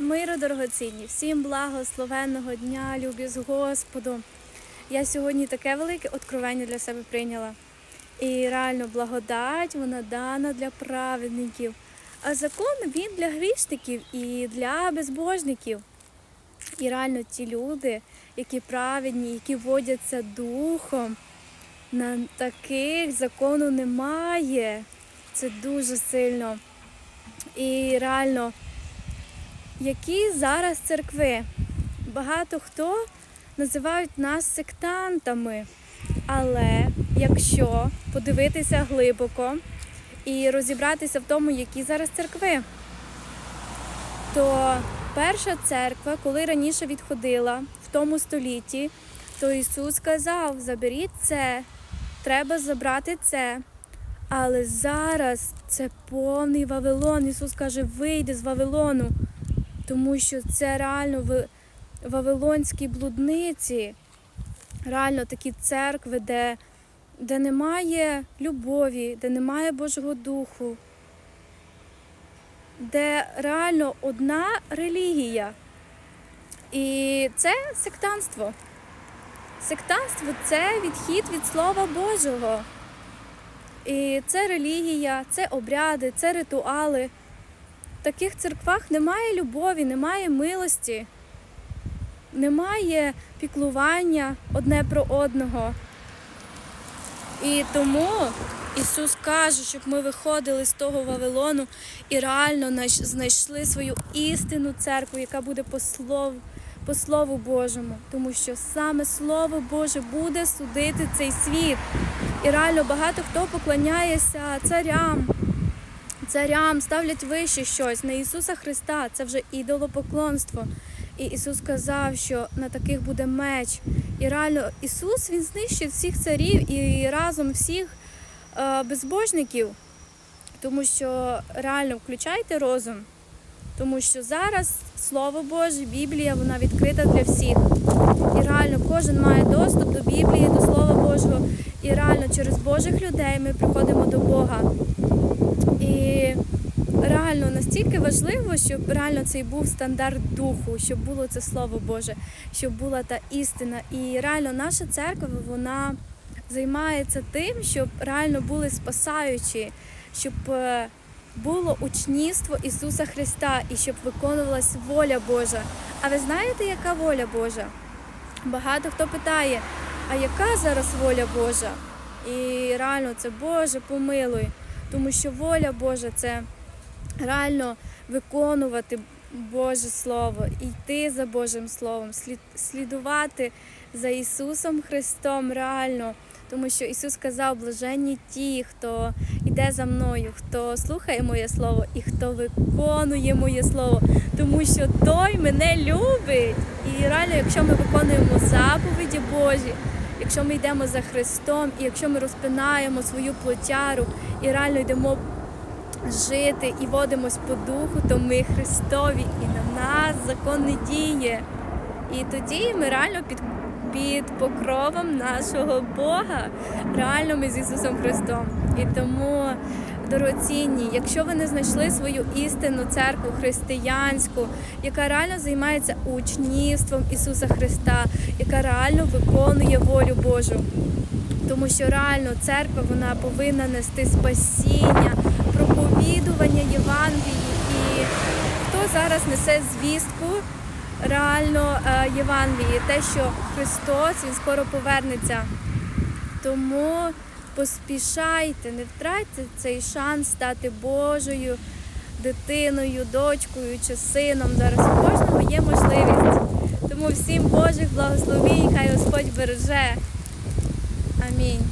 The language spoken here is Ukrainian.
Миру дорогоцінні, всім благословенного дня, любі з Господом. Я сьогодні таке велике откровення для себе прийняла. І реально благодать вона дана для праведників. А закон він для грішників і для безбожників. І реально ті люди, які праведні, які водяться духом, на таких закону немає. Це дуже сильно. І реально які зараз церкви. Багато хто називають нас сектантами. Але якщо подивитися глибоко і розібратися в тому, які зараз церкви, то перша церква, коли раніше відходила в тому столітті, то Ісус сказав: заберіть це, треба забрати це. Але зараз це повний Вавилон. Ісус каже, вийди з Вавилону тому що це реально в- вавилонські блудниці, реально такі церкви, де, де немає любові, де немає Божого Духу, де реально одна релігія. І це сектанство. Сектанство це відхід від Слова Божого. І це релігія, це обряди, це ритуали. В таких церквах немає любові, немає милості, немає піклування одне про одного. І тому Ісус каже, щоб ми виходили з того Вавилону і реально знайшли свою істинну церкву, яка буде по слову, по Слову Божому. Тому що саме Слово Боже буде судити цей світ. І реально багато хто поклоняється царям, царям, ставлять вище щось на Ісуса Христа. Це вже ідолопоклонство. І Ісус сказав, що на таких буде меч. І реально Ісус Він знищив всіх царів і разом всіх е, безбожників. Тому що реально включайте розум. Тому що зараз Слово Боже, Біблія, вона відкрита для всіх. І реально кожен має доступ до Біблії, до Слова Божого. І реально через Божих людей ми приходимо до Бога. І реально настільки важливо, щоб реально цей був стандарт духу, щоб було це слово Боже, щоб була та істина. І реально наша церква вона займається тим, щоб реально були спасаючі, щоб е, було учнівство Ісуса Христа і щоб виконувалась воля Божа. А ви знаєте, яка воля Божа? Багато хто питає, а яка зараз воля Божа? І реально це Боже, помилуй. Тому що воля Божа це реально виконувати Боже Слово, йти за Божим Словом, слідувати за Ісусом Христом реально. Тому що Ісус сказав, блаженні ті, хто йде за мною, хто слухає моє слово і хто виконує моє слово, тому що той мене любить. І реально, якщо ми виконуємо заповіді Божі, якщо ми йдемо за Христом, і якщо ми розпинаємо свою плотяру і реально йдемо жити і водимось по духу, то ми Христові, і на нас закон не діє. І тоді ми реально під, під покровом нашого Бога, реально ми з Ісусом Христом. І тому, дорогоцінні, якщо ви не знайшли свою істинну церкву християнську, яка реально займається учнівством Ісуса Христа, яка реально виконує волю Божу. Тому що реально церква вона повинна нести спасіння, проповідування Євангелії. І хто зараз несе звістку реально е, Євангелії, те, що Христос Він скоро повернеться. Тому поспішайте, не втратьте цей шанс стати Божою дитиною, дочкою чи сином. Зараз у кожного є можливість. Тому всім Божих благословінь, хай Господь береже. Амінь.